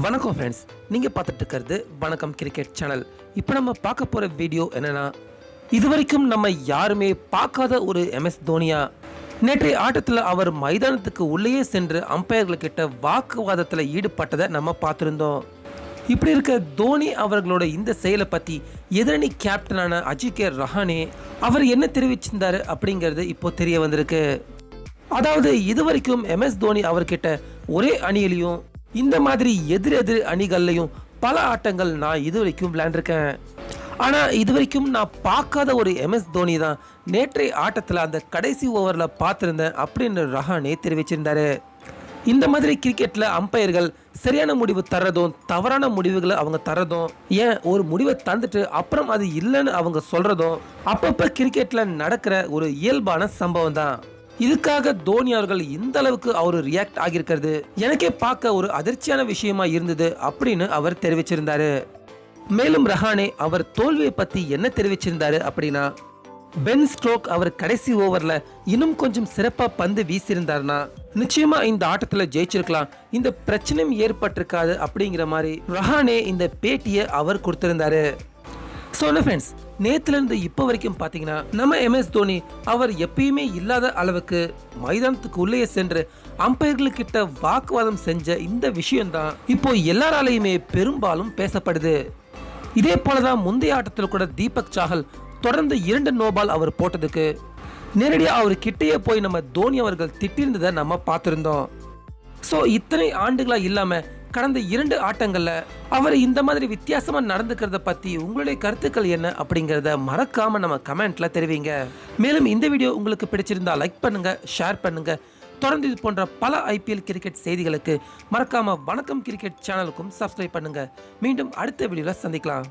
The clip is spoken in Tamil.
வணக்கம் ஃப்ரெண்ட்ஸ் நீங்கள் பார்த்துட்டு இருக்கிறது வணக்கம் கிரிக்கெட் சேனல் இப்போ நம்ம பார்க்க போகிற வீடியோ என்னன்னா இதுவரைக்கும் நம்ம யாருமே பார்க்காத ஒரு எம்எஸ் தோனியா? நேற்றைய ஆட்டத்தில் அவர் மைதானத்துக்கு உள்ளேயே சென்று அம்பையர்கள்கிட்ட வாக்குவாதத்தில் ஈடுபட்டதை நம்ம பார்த்துருந்தோம். இப்படி இருக்க தோனி அவர்களோட இந்த செயலை பற்றி எதிரணி கேப்டனான அஜிகே ரஹானே அவர் என்ன தெரிவிச்சிருந்தாரு அப்படிங்கிறது இப்போ தெரிய வந்திருக்கு. அதாவது இதுவரைக்கும் எம்எஸ் தோனி அவர்கிட்ட ஒரே அணியிலையும் இந்த மாதிரி எதிர் எதிர் அணிகள்லையும் பல ஆட்டங்கள் நான் இதுவரைக்கும் விளையாண்டுருக்கேன். ஆனால் இதுவரைக்கும் நான் பார்க்காத ஒரு எம்எஸ் தோனி தான் நேற்றைய ஆட்டத்தில் அந்த கடைசி ஓவரில் பார்த்துருந்தேன் அப்படின்னு ரஹானே தெரிவிச்சிருந்தாரு. இந்த மாதிரி கிரிக்கெட்டில் அம்பையர்கள் சரியான முடிவு தர்றதும் தவறான முடிவுகளை அவங்க தர்றதும் ஏன் ஒரு முடிவை தந்துட்டு அப்புறம் அது இல்லைன்னு அவங்க சொல்கிறதும் அப்பப்போ கிரிக்கெட்டில் நடக்கிற ஒரு இயல்பான சம்பவம் தான் இதுக்காக தோனி அவர்கள் இந்த அளவுக்கு அவர் ரியாக்ட் ஆகியிருக்கிறது? எனக்கே பார்க்க ஒரு அதிர்ச்சியான விஷயமா இருந்தது அப்படின்னு அவர் தெரிவிச்சிருந்தாரு. மேலும் ரஹானே அவர் தோல்வியை பத்தி என்ன தெரிவிச்சிருந்தாரு அப்படின்னா பென் ஸ்ட்ரோக் அவர் கடைசி ஓவர்ல இன்னும் கொஞ்சம் சிறப்பா பந்து வீசியிருந்தாருன்னா நிச்சயமா இந்த ஆட்டத்துல ஜெயிச்சிருக்கலாம். இந்த பிரச்சனையும் ஏற்பட்டிருக்காது அப்படிங்கிற மாதிரி ரஹானே இந்த பேட்டியை அவர் கொடுத்திருந்தாரு. ஸோ என்ன நேத்துல இருந்து இப்போ வரைக்கும் பார்த்தீங்கன்னா நம்ம எம்எஸ் தோனி அவர் எப்பயுமே இல்லாத அளவுக்கு மைதானத்துக்கு உள்ளே சென்று அம்பையர்களுக்கிட்ட வாக்குவாதம் செஞ்ச இந்த விஷயம்தான் இப்போ எல்லாராலையுமே பெரும்பாலும் பேசப்படுது. இதே போலதான் முந்தைய ஆட்டத்தில் கூட தீபக் சாஹல் தொடர்ந்து இரண்டு நோபால் அவர் போட்டதுக்கு. நேரடியாக அவர் கிட்டேயே போய் நம்ம தோனி அவர்கள் திட்டிருந்ததை நம்ம பார்த்துருந்தோம். ஸோ இத்தனை ஆண்டுகளாக இல்லாம கடந்த இரண்டு ஆட்டங்களில் அவர் இந்த மாதிரி வித்தியாசமாக நடந்துக்கிறத பற்றி உங்களுடைய கருத்துக்கள் என்ன அப்படிங்கிறத மறக்காமல் நம்ம கமெண்ட்டில் தெரிவிங்க. மேலும் இந்த வீடியோ உங்களுக்கு பிடிச்சிருந்தா லைக் பண்ணுங்கள் ஷேர் பண்ணுங்கள் தொடர்ந்து இது போன்ற பல ஐபிஎல் கிரிக்கெட் செய்திகளுக்கு மறக்காமல் வணக்கம் கிரிக்கெட் சேனலுக்கும் சப்ஸ்கிரைப் பண்ணுங்கள் மீண்டும் அடுத்த வீடியோவில் சந்திக்கலாம்.